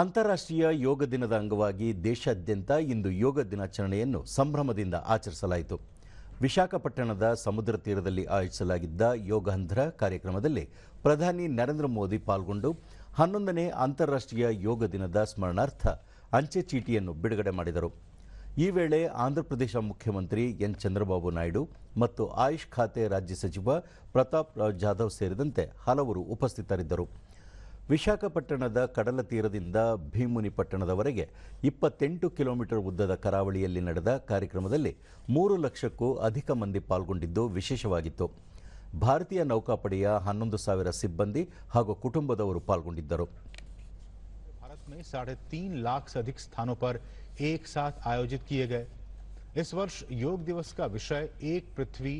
ಅಂತಾರಾಷ್ಟ್ರೀಯ ಯೋಗ ದಿನದ ಅಂಗವಾಗಿ ದೇಶಾದ್ಯಂತ ಇಂದು ಯೋಗ ದಿನಾಚರಣೆಯನ್ನು ಸಂಭ್ರಮದಿಂದ ಆಚರಿಸಲಾಯಿತು. ವಿಶಾಖಪಟ್ಟಣದ ಸಮುದ್ರ ತೀರದಲ್ಲಿ ಆಯೋಜಿಸಲಾಗಿದ್ದ ಯೋಗಾಂಧ್ರ ಕಾರ್ಯಕ್ರಮದಲ್ಲಿ ಪ್ರಧಾನಿ ನರೇಂದ್ರ ಮೋದಿ ಪಾಲ್ಗೊಂಡು, ಹನ್ನೊಂದನೇ ಅಂತಾರಾಷ್ಟ್ರೀಯ ಯೋಗ ದಿನದ ಸ್ಮರಣಾರ್ಥ ಅಂಚೆ ಚೀಟಿಯನ್ನು ಬಿಡುಗಡೆ ಮಾಡಿದರು. ಈ ವೇಳೆ ಆಂಧ್ರಪ್ರದೇಶ ಮುಖ್ಯಮಂತ್ರಿ ಎನ್. ಚಂದ್ರಬಾಬು ನಾಯ್ಡು ಮತ್ತು ಆಯುಷ್ ಖಾತೆ ರಾಜ್ಯ ಸಚಿವ ಪ್ರತಾಪ್ ರಾವ್ ಜಾಧವ್ ಸೇರಿದಂತೆ ಹಲವರು ಉಪಸ್ಥಿತರಿದ್ದರು. ವಿಶಾಖಪಟ್ಟಣದ ಕಡಲ ತೀರದಿಂದ ಭೀಮುನಿ ಪಟ್ಟಣದವರೆಗೆ ಇಪ್ಪತ್ತೆಂಟು ಕಿಲೋಮೀಟರ್ ಉದ್ದದ ಕರಾವಳಿಯಲ್ಲಿ ನಡೆದ ಕಾರ್ಯಕ್ರಮದಲ್ಲಿ ಮೂರು ಲಕ್ಷಕ್ಕೂ ಅಧಿಕ ಮಂದಿ ಪಾಲ್ಗೊಂಡಿದ್ದು ವಿಶೇಷವಾಗಿತ್ತು ಭಾರತೀಯ ನೌಕಾಪಡೆಯ ಹನ್ನೊಂದು ಸಾವಿರ ಸಿಬ್ಬಂದಿ ಹಾಗೂ ಕುಟುಂಬದವರು ಪಾಲ್ಗೊಂಡಿದ್ದರು भारत में साढ़े तीन लाख से अधिक स्थानों पर एक साथ आयोजित किए गए इस वर्ष योग दिवस का विषय एक पृथ्वी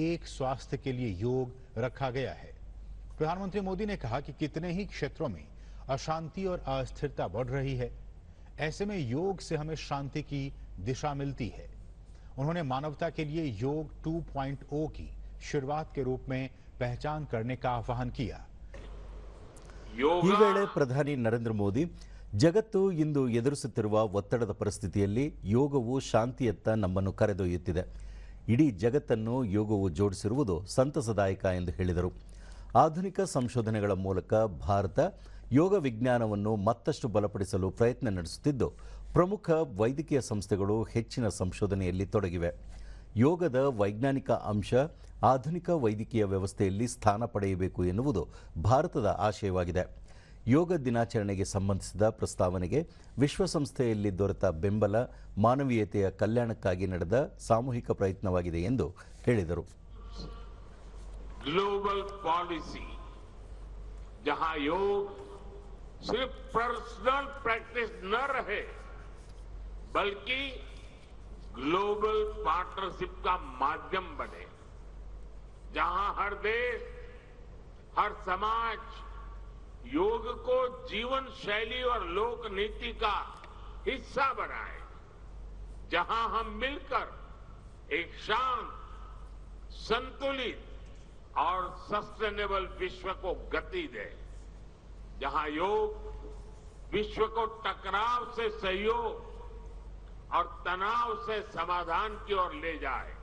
एक स्वास्थ्य के लिए योग रखा गया है प्रधानमंत्री मोदी ने कहा कि कितने ही क्षेत्रों में अशांति और अस्थिरता बढ़ रही है ऐसे में योग से हमें शांति की दिशा मिलती है उन्होंने मानवता के लिए योग 2.0 की शुरुआत के रूप में पहचान करने का आह्वान किया ಈ ವೇಳೆ ಪ್ರಧಾನಿ ನರೇಂದ್ರ ಮೋದಿ ಜಗತ್ತು ಇಂದು ಎದುರಿಸುತ್ತಿರುವ ಒತ್ತಡದ ಪರಿಸ್ಥಿತಿಯಲ್ಲಿ ಯೋಗವು ಶಾಂತಿಯತ್ತ ನಮ್ಮನ್ನು ಕರೆದೊಯ್ಯುತ್ತಿದೆ ಇಡೀ ಜಗತ್ತನ್ನು ಯೋಗವು ಜೋಡಿಸಿರುವುದು ಸಂತಸದಾಯಕ ಎಂದು ಹೇಳಿದರು ಆಧುನಿಕ ಸಂಶೋಧನೆಗಳ ಮೂಲಕ ಭಾರತ ಯೋಗ ವಿಜ್ಞಾನವನ್ನು ಮತ್ತಷ್ಟು ಬಲಪಡಿಸಲು ಪ್ರಯತ್ನ ನಡೆಸುತ್ತಿದ್ದು, ಪ್ರಮುಖ ವೈದ್ಯಕೀಯ ಸಂಸ್ಥೆಗಳು ಹೆಚ್ಚಿನ ಸಂಶೋಧನೆಯಲ್ಲಿ ತೊಡಗಿವೆ. ಯೋಗದ ವೈಜ್ಞಾನಿಕ ಅಂಶ ಆಧುನಿಕ ವೈದ್ಯಕೀಯ ವ್ಯವಸ್ಥೆಯಲ್ಲಿ ಸ್ಥಾನ ಪಡೆಯಬೇಕು ಎನ್ನುವುದು ಭಾರತದ ಆಶಯವಾಗಿದೆ. ಯೋಗ ದಿನಾಚರಣೆಗೆ ಸಂಬಂಧಿಸಿದ ಪ್ರಸ್ತಾವನೆಗೆ ವಿಶ್ವಸಂಸ್ಥೆಯಲ್ಲಿ ದೊರೆತ ಬೆಂಬಲ ಮಾನವೀಯತೆಯ ಕಲ್ಯಾಣಕ್ಕಾಗಿ ನಡೆದ ಸಾಮೂಹಿಕ ಪ್ರಯತ್ನವಾಗಿದೆ ಎಂದು ಹೇಳಿದರು. ग्लोबल पॉलिसी जहाँ योग सिर्फ़ पर्सनल प्रैक्टिस न रहे, बल्कि ग्लोबल पार्टनरशिप का माध्यम बने, जहाँ हर देश, हर समाज योग को जीवन शैली और लोक नीति का हिस्सा बनाए, जहाँ हम मिलकर एक शांत, संतुलित और सस्टेनेबल विश्व को गति दे। जहाँ योग विश्व को टकराव से सहयोग और तनाव से समाधान की ओर ले जाए।